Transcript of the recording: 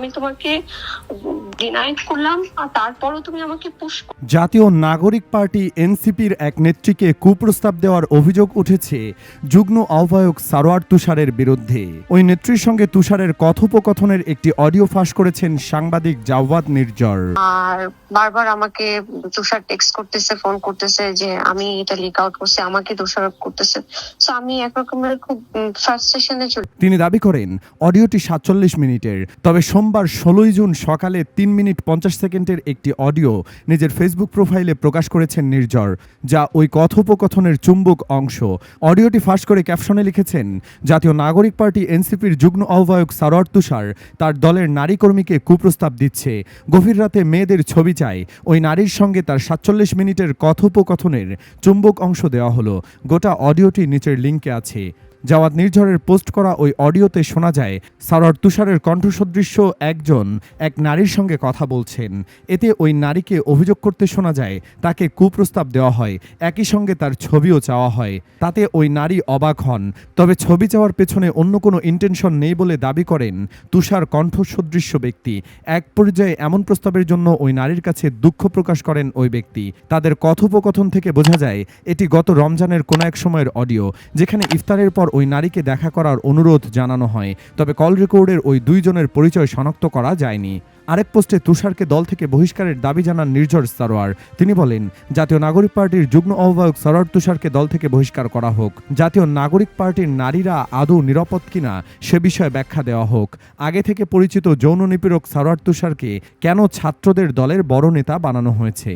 আমি তোমাকে ডিনাই করলাম আর তারপরও তুমি আমাকে পুশ জাতীয় নাগরিক পার্টি এনসিপির এক নেত্রীকে কুপ্রস্তাব দেওয়ার অভিযোগ উঠেছে যুগ্ম আহ্বায়ক সারোয়ার তুষারের বিরুদ্ধে। ওই নেত্রীর সঙ্গে তুষারের কথোপকথনের একটি অডিও ফাঁস করেছেন সাংবাদিক জাওয়াদ নির্জর। আর বারবার আমাকে তুষার টেক্সট করতেছে ফোন করতেছে যে আমি এটা লিক আউট করছি আমাকে দোষারোপ করতেছে। তো আমি একরকমের খুব ফ্রাস্ট্রেশনে চলে তিনি দাবি করেন অডিওটি সাতচল্লিশ মিনিটের তবে সোমবার ষোলোই জুন সকালে তিন মিনিট পঞ্চাশ সেকেন্ডের একটি অডিও নিজের ফেসবুক প্রোফাইলে প্রকাশ করেছেন নির্জর যা ওই কথোপকথনের চুম্বক অংশ। অডিওটি ফাঁস করে ক্যাপশনে লিখেছেন, জাতীয় নাগরিক পার্টি এনসিপির যুগ্ম আহ্বায়ক সারোয়ার তুষার তার দলের নারী কর্মীকে কুপ্রস্তাব দিচ্ছে। গভীর রাতে মেয়েদের ছবি চাই। ওই নারীর সঙ্গে তার সাতচল্লিশ মিনিটের কথোপকথনের চুম্বক অংশ দেওয়া হলো। গোটা অডিওটি নিচের লিঙ্কে আছে। জাওয়াদ নির্ঝরের পোস্ট করা ওই অডিওতে শোনা যায়, সারোয়ার তুষারের কণ্ঠসদৃশ্য একজন, এক নারীর সঙ্গে কথা বলছেন। এতে ওই নারীকে অভিযোগ করতে শোনা যায়, তাকে কুপ্রস্তাব দেওয়া হয়, একই সঙ্গে তার ছবিও চাওয়া হয়। তাতে ওই নারী অবাক হন, তবে ছবি চাওয়ার পেছনে অন্য কোনো ইন্টেনশন নেই বলে দাবি করেন তুষার কণ্ঠসদৃশ্য ব্যক্তি। এক পর্যায়ে এমন প্রস্তাবের জন্য ওই নারীর কাছে দুঃখ প্রকাশ করেন ওই ব্যক্তি। তাদের কথোপকথন থেকে বোঝা যায়, এটি গত রমজানের কোনো এক সময়ের অডিও, যেখানে ইফতারের পর ওই নারীকে দেখা করার অনুরোধ জানানো হয়, তবে কল রেকর্ডের ওই দুইজনের পরিচয় শনাক্ত করা যায়নি। আরেক পোস্টে তুষারকে দল থেকে বহিষ্কারের দাবি জানান নির্ঝর সারোয়ার। তিনি বলেন, জাতীয় নাগরিক পার্টির যুগ্ম আহ্বায়ক সারোয়ার তুষারকে দল থেকে বহিষ্কার করা হোক। জাতীয় নাগরিক পার্টির নারীরা আদৌ নিরাপদ কিনা, সে বিষয়ে ব্যাখ্যা দেওয়া হোক। আগে থেকে পরিচিত যৌন নিপীড়ক সারোয়ার তুষারকে কেন ছাত্রদের দলের বড় নেতা বানানো হয়েছে?